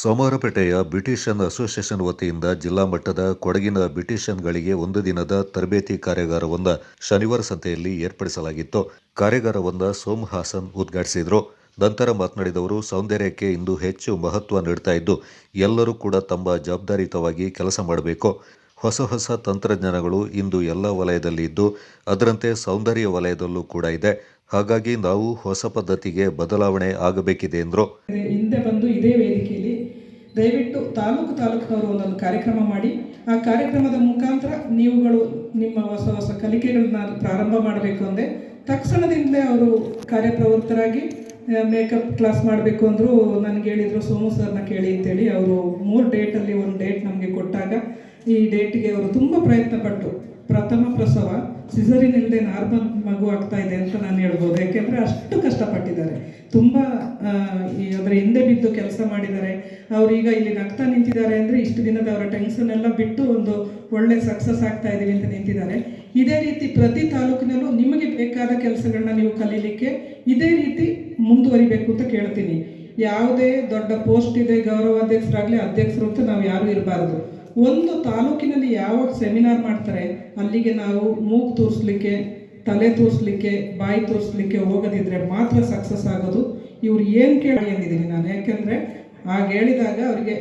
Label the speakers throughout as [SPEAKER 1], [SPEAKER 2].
[SPEAKER 1] ಸೋಮವಾರಪೇಟೆಯ beautician association ವತಿಯಿಂದ ಜಿಲ್ಲಾ ಮಟ್ಟದ ಕೊಡಗಿನ ಬ್ಯೂಟಿಷಿಯನ್ಗಳಿಗೆ ಒಂದು ದಿನದ ತರಬೇತಿ ಕಾರ್ಯಾಗಾರವೊಂದ ಶನಿವಾರ ಸಂತೆಯಲ್ಲಿ ಏರ್ಪಡಿಸಲಾಗಿತ್ತು. ಕಾರ್ಯಾಗಾರವೊಂದ ಸೋಮ್ ಹಾಸನ್ ಉದ್ಘಾಟಿಸಿದರು. ನಂತರ ಮಾತನಾಡಿದವರು, ಸೌಂದರ್ಯಕ್ಕೆ ಇಂದು ಹೆಚ್ಚು ಮಹತ್ವ ನೀಡ್ತಾ ಇದ್ದು, ಎಲ್ಲರೂ ಕೂಡ ತಮ್ಮ ಜವಾಬ್ದಾರಿಯುತವಾಗಿ ಕೆಲಸ ಮಾಡಬೇಕು. ಹೊಸ ಹೊಸ ತಂತ್ರಜ್ಞಾನಗಳು ಇಂದು ಎಲ್ಲ ವಲಯದಲ್ಲಿ ಇದ್ದು, ಅದರಂತೆ ಸೌಂದರ್ಯ ವಲಯದಲ್ಲೂ ಕೂಡ ಇದೆ. ಹಾಗಾಗಿ ನಾವು ಹೊಸ ಪದ್ಧತಿಗೆ ಬದಲಾವಣೆ ಆಗಬೇಕಿದೆ ಎಂದರು.
[SPEAKER 2] ದಯವಿಟ್ಟು ತಾಲೂಕು ತಾಲೂಕಿನವರು ಒಂದೊಂದು ಕಾರ್ಯಕ್ರಮ ಮಾಡಿ, ಆ ಕಾರ್ಯಕ್ರಮದ ಮುಖಾಂತರ ನೀವುಗಳು ನಿಮ್ಮ ಹೊಸ ಹೊಸ ಕಲಿಕೆಗಳನ್ನ ಪ್ರಾರಂಭ ಮಾಡಬೇಕು ಅಂದರೆ ತಕ್ಷಣದಿಂದಲೇ ಅವರು ಕಾರ್ಯಪ್ರವೃತ್ತರಾಗಿ ಮೇಕಪ್ ಕ್ಲಾಸ್ ಮಾಡಬೇಕು ಅಂದರೂ ನನಗೆ ಹೇಳಿದರು, ಸೋಮು ಸರ್ನ ಕೇಳಿ ಅಂತೇಳಿ ಅವರು ಮೂರು ಡೇಟಲ್ಲಿ ಒಂದು ಡೇಟ್ ನಮಗೆ ಕೊಟ್ಟಾಗ ಈ ಡೇಟಿಗೆ ಅವರು ತುಂಬ ಪ್ರಯತ್ನ ಪಟ್ಟು ಪ್ರಥಮ ಪ್ರಸವ ಸಿಸರಿನ್ ಇಲ್ಲದೆ ನಾರ್ಮಲ್ ಮಗು ಆಗ್ತಾ ಇದೆ ಅಂತ ನಾನು ಹೇಳ್ಬೋದು. ಯಾಕೆಂದರೆ ಅಷ್ಟು ಕಷ್ಟಪಟ್ಟಿದ್ದಾರೆ. ತುಂಬ ಅದರ ಹಿಂದೆ ಬಿದ್ದು ಕೆಲಸ ಮಾಡಿದ್ದಾರೆ. ಅವ್ರೀಗ ಇಲ್ಲಿ ನಗ್ತಾ ನಿಂತಿದ್ದಾರೆ ಅಂದರೆ ಇಷ್ಟು ದಿನದ ಅವರ ಟೆನ್ಷನ್ ಎಲ್ಲ ಬಿಟ್ಟು ಒಂದು ಒಳ್ಳೆ ಸಕ್ಸಸ್ ಆಗ್ತಾ ಇದ್ದೀವಿ ಅಂತ ನಿಂತಿದ್ದಾರೆ. ಇದೇ ರೀತಿ ಪ್ರತಿ ತಾಲೂಕಿನಲ್ಲೂ ನಿಮಗೆ ಬೇಕಾದ ಕೆಲಸಗಳನ್ನ ನೀವು ಕಲೀಲಿಕ್ಕೆ ಇದೇ ರೀತಿ ಮುಂದುವರಿಬೇಕು ಅಂತ ಕೇಳ್ತೀನಿ. ಯಾವುದೇ ದೊಡ್ಡ ಪೋಸ್ಟ್ ಇದೆ, ಗೌರವಾಧ್ಯಕ್ಷರಾಗಲಿ ಅಧ್ಯಕ್ಷರು ಅಂತ ನಾವು ಯಾರು ಇರಬಾರ್ದು. ಒಂದು ತಾಲೂಕಿನಲ್ಲಿ ಯಾವ ಸೆಮಿನಾರ್ ಮಾಡ್ತಾರೆ, ಅಲ್ಲಿಗೆ ನಾವು ಮೂಗು ತೋರಿಸ್ಲಿಕ್ಕೆ, ತಲೆ ತೋರಿಸ್ಲಿಕ್ಕೆ, ಬಾಯಿ ತೋರಿಸ್ಲಿಕ್ಕೆ ಹೋಗದಿದ್ರೆ ಮಾತ್ರ ಸಕ್ಸಸ್ ಆಗೋದು. ಇವ್ರು ಏನು ಕೇಳಿ ಅಂದಿದ್ದೀನಿ ನಾನು. ಯಾಕೆಂದರೆ ಆಗ ಹೇಳಿದಾಗ ಅವರಿಗೆ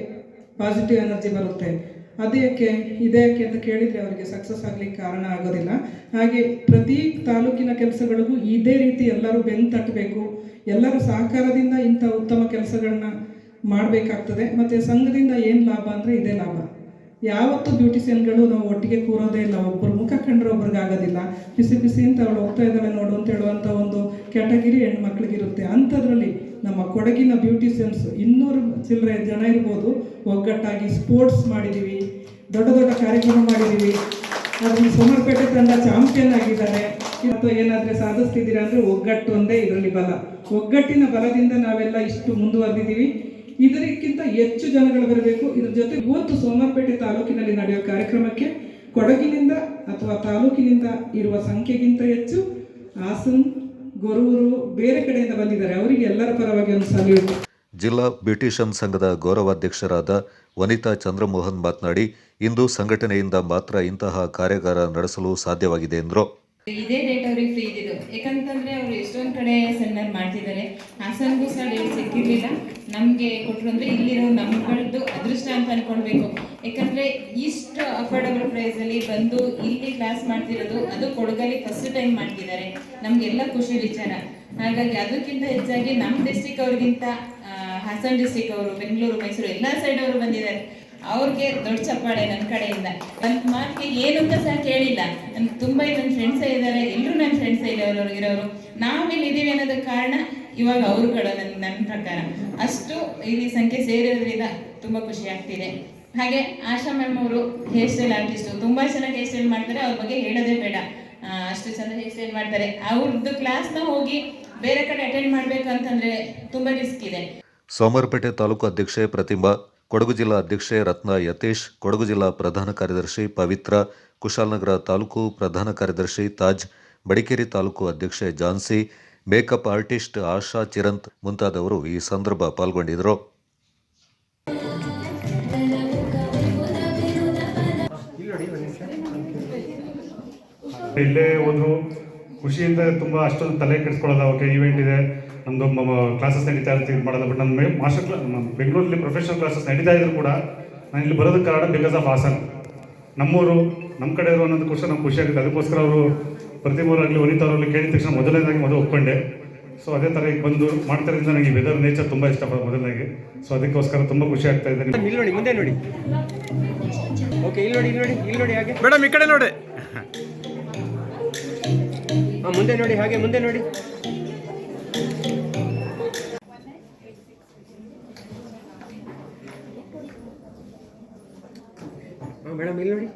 [SPEAKER 2] ಪಾಸಿಟಿವ್ ಎನರ್ಜಿ ಬರುತ್ತೆ. ಅದೇಕೆ ಇದಕ್ಕೆ ಅಂತ ಕೇಳಿದರೆ ಅವರಿಗೆ ಸಕ್ಸಸ್ ಆಗಲಿಕ್ಕೆ ಕಾರಣ ಆಗೋದಿಲ್ಲ. ಹಾಗೆ ಪ್ರತಿ ತಾಲೂಕಿನ ಕೆಲಸಗಳಿಗೂ ಇದೇ ರೀತಿ ಎಲ್ಲರೂ ಬೆನ್ನು ತಟ್ಟಬೇಕು. ಎಲ್ಲರೂ ಸಹಕಾರದಿಂದ ಇಂಥ ಉತ್ತಮ ಕೆಲಸಗಳನ್ನ ಮಾಡಬೇಕಾಗ್ತದೆ. ಮತ್ತು ಸಂಘದಿಂದ ಏನು ಲಾಭ ಅಂದರೆ ಇದೇ ಲಾಭ. ಯಾವತ್ತು ಬ್ಯೂಟಿಷಿಯನ್ಗಳು ನಾವು ಒಟ್ಟಿಗೆ ಕೂರೋದೇ ಇಲ್ಲ. ಒಬ್ಬರು ಮುಖ ಕಂಡ್ರೆ ಒಬ್ರಿಗೆ ಆಗೋದಿಲ್ಲ. ಬಿಸಿ ಬಿಸಿ ಅಂತ ಅವಳು ಹೋಗ್ತಾ ಇದ್ದಾಳೆ ನೋಡು ಅಂತ ಹೇಳುವಂಥ ಒಂದು ಕ್ಯಾಟಗಿರಿ ಹೆಣ್ಮಕ್ಳಿಗಿರುತ್ತೆ ಅಂಥದ್ರಲ್ಲಿ ನಮ್ಮ ಕೊಡಗಿನ ಬ್ಯೂಟಿಷಿಯನ್ಸ್ ಇನ್ನೂರು ಚಿಲ್ಲರೆ ಜನ ಇರ್ಬೋದು. ಒಗ್ಗಟ್ಟಾಗಿ ಸ್ಪೋರ್ಟ್ಸ್ ಮಾಡಿದ್ದೀವಿ ದೊಡ್ಡ ದೊಡ್ಡ ಕಾರ್ಯಕ್ರಮ ಮಾಡಿದ್ದೀವಿ ಅದ್ರಲ್ಲಿ ಸುಮಾರುಪೇಟೆ ತಂಡ ಚಾಂಪಿಯನ್ ಆಗಿದ್ದಾರೆ ಅಥವಾ ಏನಾದರೆ ಸಾಧಿಸ್ತಿದ್ದೀರಾ ಅಂದರೆ ಒಗ್ಗಟ್ಟು ಒಂದೇ ಇದರಲ್ಲಿ ಬಲ. ಒಗ್ಗಟ್ಟಿನ ಬಲದಿಂದ ನಾವೆಲ್ಲ ಇಷ್ಟು ಮುಂದುವರೆದಿದ್ದೀವಿ ಇದಕ್ಕಿಂತ ಹೆಚ್ಚು ಜನಗಳು ಬರಬೇಕು. ಇದರ ಜೊತೆ ಇವತ್ತು ಸೋಮವಾರಪೇಟೆ ತಾಲೂಕಿನಲ್ಲಿ ನಡೆಯುವ ಕಾರ್ಯಕ್ರಮಕ್ಕೆ ಕೊಡಗಿನಿಂದ ಅಥವಾ ತಾಲೂಕಿನಿಂದ ಇರುವ ಸಂಖ್ಯೆಗಿಂತ ಹೆಚ್ಚು ಹಾಸನ್ ಗೊರೂರು ಬೇರೆ ಕಡೆಯಿಂದ ಬಂದಿದ್ದಾರೆ. ಅವರಿಗೆ ಎಲ್ಲರ ಪರವಾಗಿ ಒಂದು ಸಲ್ಯೂಟ್
[SPEAKER 1] ಜಿಲ್ಲಾ ಬ್ಯೂಟಿಷಿಯನ್ ಸಂಘದ ಗೌರವಾಧ್ಯಕ್ಷರಾದ ವನಿತಾ ಚಂದ್ರಮೋಹನ್ ಮಾತನಾಡಿ ಇಂದು ಸಂಘಟನೆಯಿಂದ ಮಾತ್ರ ಇಂತಹ ಕಾರ್ಯಾಗಾರ ನಡೆಸಲು ಸಾಧ್ಯವಾಗಿದೆ ಎಂದರು.
[SPEAKER 3] ಇದೇ ಡೇಟ್ ಅವ್ರಿಗೆ ಫ್ರೀ ಇದ್ದಿದ್ದು. ಯಾಕಂತಂದ್ರೆ ಅವರು ಎಷ್ಟೊಂದು ಕಡೆ ಸೆಮಿನಾರ್ ಮಾಡ್ತಿದ್ದಾರೆ. ಹಾಸನ್ಗೂ ಸಹ ಡೇಟ್ ಸಿಕ್ಕಿರ್ಲಿಲ್ಲ. ನಮಗೆ ಕೊಟ್ಟರು ಅಂದರೆ ಇಲ್ಲಿರೋ ನಮ್ಗಳದ್ದು ಅದೃಷ್ಟ ಅಂತ ಅನ್ಕೊಳ್ಬೇಕು. ಯಾಕಂದ್ರೆ ಇಷ್ಟು ಅಫೋರ್ಡಬಲ್ ಪ್ರೈಸಲ್ಲಿ ಬಂದು ಇಲ್ಲಿ ಕ್ಲಾಸ್ ಮಾಡ್ತಿರೋದು, ಅದು ಕೊಡಗಲ್ಲಿ ಫಸ್ಟ್ ಟೈಮ್ ಮಾಡ್ತಿದ್ದಾರೆ. ನಮಗೆಲ್ಲ ಖುಷಿ ವಿಚಾರ. ಹಾಗಾಗಿ ಅದಕ್ಕಿಂತ ಹೆಚ್ಚಾಗಿ ನಮ್ಮ ಡಿಸ್ಟಿಕ್ ಅವ್ರಿಗಿಂತ ಹಾಸನ ಡಿಸ್ಟಿಕ್ ಅವರು, ಬೆಂಗಳೂರು, ಮೈಸೂರು ಎಲ್ಲ ಸೈಡ್ ಅವರು ಬಂದಿದ್ದಾರೆ. ಅವ್ರಿಗೆ ದೊಡ್ಡ ಚಪ್ಪಾಳೆ ನನ್ನ ಕಡೆಯಿಂದ. ನನ್ನ ಮಾತಿಗೆ ಏನು ಅಂತ ಸಹ ಕೇಳಿಲ್ಲ. ನನ್ ತುಂಬಾ ನನ್ನ ಫ್ರೆಂಡ್ಸೇ ಇದ್ದಾರೆ ಎಲ್ಲರೂ ನನ್ನ ಫ್ರೆಂಡ್ಸೇ ಇರೋರು ಇರೋರು. ನಾವಿಲ್ಲಿ ಇದೀವಿ ಅನ್ನೋದಕ್ಕೆ ಕಾರಣ ಇವಾಗ ಅವರುಗಳು ನನ್ನ ನನ್ನ ಪ್ರಕಾರ. ಅಷ್ಟು ಇಲ್ಲಿ ಸಂಖ್ಯೆ ಸೇರಿರೋದ್ರಿಂದ ತುಂಬಾ ಖುಷಿ ಆಗ್ತಿದೆ. ಹಾಗೆ ಆಶಾ ಮ್ಯಾಮ್ ಅವರು ಹೇರ್ ಸ್ಟೈಲ್ ಆರ್ಟಿಸ್ಟು ತುಂಬಾ ಚೆನ್ನಾಗಿ ಹೇರ್ ಸ್ಟೈಲ್ ಮಾಡ್ತಾರೆ, ಅವ್ರ ಬಗ್ಗೆ ಹೇಳೋದೇ ಬೇಡ. ಅಷ್ಟು ಚೆಂದ ಹೇರ್ ಸ್ಟೈಲ್ ಮಾಡ್ತಾರೆ. ಅವ್ರದ್ದು ಕ್ಲಾಸ್ನ ಹೋಗಿ ಬೇರೆ ಕಡೆ ಅಟೆಂಡ್ ಮಾಡಬೇಕು ಅಂತಂದ್ರೆ ತುಂಬಾ ರಿಸ್ಕ್ ಇದೆ.
[SPEAKER 1] ಸೋಮವಾರಪೇಟೆ ತಾಲೂಕು ಅಧ್ಯಕ್ಷೆ ಪ್ರತಿಮಾ, ಕೊಡಗು ಜಿಲ್ಲಾ ಅಧ್ಯಕ್ಷೆ ರತ್ನ ಯತೀಶ್, ಕೊಡಗು ಜಿಲ್ಲಾ ಪ್ರಧಾನ ಕಾರ್ಯದರ್ಶಿ ಪವಿತ್ರ ಕುಶಾಲನಗರ ತಾಲೂಕು ಪ್ರಧಾನ ಕಾರ್ಯದರ್ಶಿ ತಾಜ್ ಬಡಿಕೇರಿ ತಾಲೂಕು ಅಧ್ಯಕ್ಷೆ ಜಾನ್ಸಿ ಮೇಕಪ್ ಆರ್ಟಿಸ್ಟ್ ಆಶಾ ಚಿರಂತ್ ಮುಂತಾದವರು ಈ ಸಂದರ್ಭ ಪಾಲ್ಗೊಂಡಿದ್ದರು.
[SPEAKER 4] ಇಲ್ಲೇ ಹೋದ್ರು ಖುಷಿಯಿಂದ ತುಂಬ ಅಷ್ಟೊಂದು ತಲೆ ಕೆಡಿಸ್ಕೊಳ್ಳೋದು ಓಕೆ ಈವೆಂಟ್ ಇದೆ. ನಮ್ಮದು ಕ್ಲಾಸಸ್ ನಡೀತಾ ಇರುತ್ತೆ, ಇದು ಮಾಡೋದು ಬಟ್ ನನ್ನ ಮಾಸ್ಟರ್ ಕ್ಲಾ ನಮ್ಮ ಬೆಂಗಳೂರಲ್ಲಿ ಪ್ರೊಫೆಷನಲ್ ಕ್ಲಾಸಸ್ ನಡೀತಾ ಇದ್ರು ಕೂಡ ನಾನು ಇಲ್ಲಿ ಬರೋದಕ್ಕೆ ಕಾರಣ ಬಿಕಾಸ್ ಆಫ್ ಹಾಸನ್. ನಮ್ಮೂರು ನಮ್ಮ ಕಡೆ ಇರೋ ಅನ್ನೋದಕ್ಕೋಸ್ಕರ ನಮ್ಗೆ ಖುಷಿಯಾಗುತ್ತೆ ಅದಕ್ಕೋಸ್ಕರ ಅವರು ಪ್ರತಿಮೂರಾಗಲಿ ವನಿತಾ ಅವರಲ್ಲಿ ಕೇಳಿದ ತಕ್ಷಣ ಮೊದಲನೇದಾಗಿ ಮೊದಲು ಒಪ್ಕೊಂಡೆ. ಸೊ ಅದೇ ಥರ ಈಗ ಬಂದು ಮಾಡ್ತಾರಿಂದ ನನಗೆ ವೆದರ್ ನೇಚರ್ ತುಂಬ ಇಷ್ಟ ಮೊದಲನೇಗೆ. ಸೊ ಅದಕ್ಕೋಸ್ಕರ ತುಂಬ ಖುಷಿ ಆಗ್ತಾ ಇದೆ
[SPEAKER 5] ಇಲ್ಲಿ ನೋಡಿ ಮುಂದೆ ನೋಡಿ. ಓಕೆ ಇಲ್ಲಿ ನೋಡಿ ಇಲ್ಲಿ ನೋಡಿ ಇಲ್ಲಿ ನೋಡಿ ಹಾಗೆ.
[SPEAKER 6] ಮೇಡಮ್ ಈ ಕಡೆ ನೋಡಿ.
[SPEAKER 5] ಹಾಂ ಮುಂದೆ ನೋಡಿ ಹಾಗೆ ಮುಂದೆ ನೋಡಿ. ಹಾಂ ಮೇಡಮ್ ಇಲ್ಲಿ ನೋಡಿ.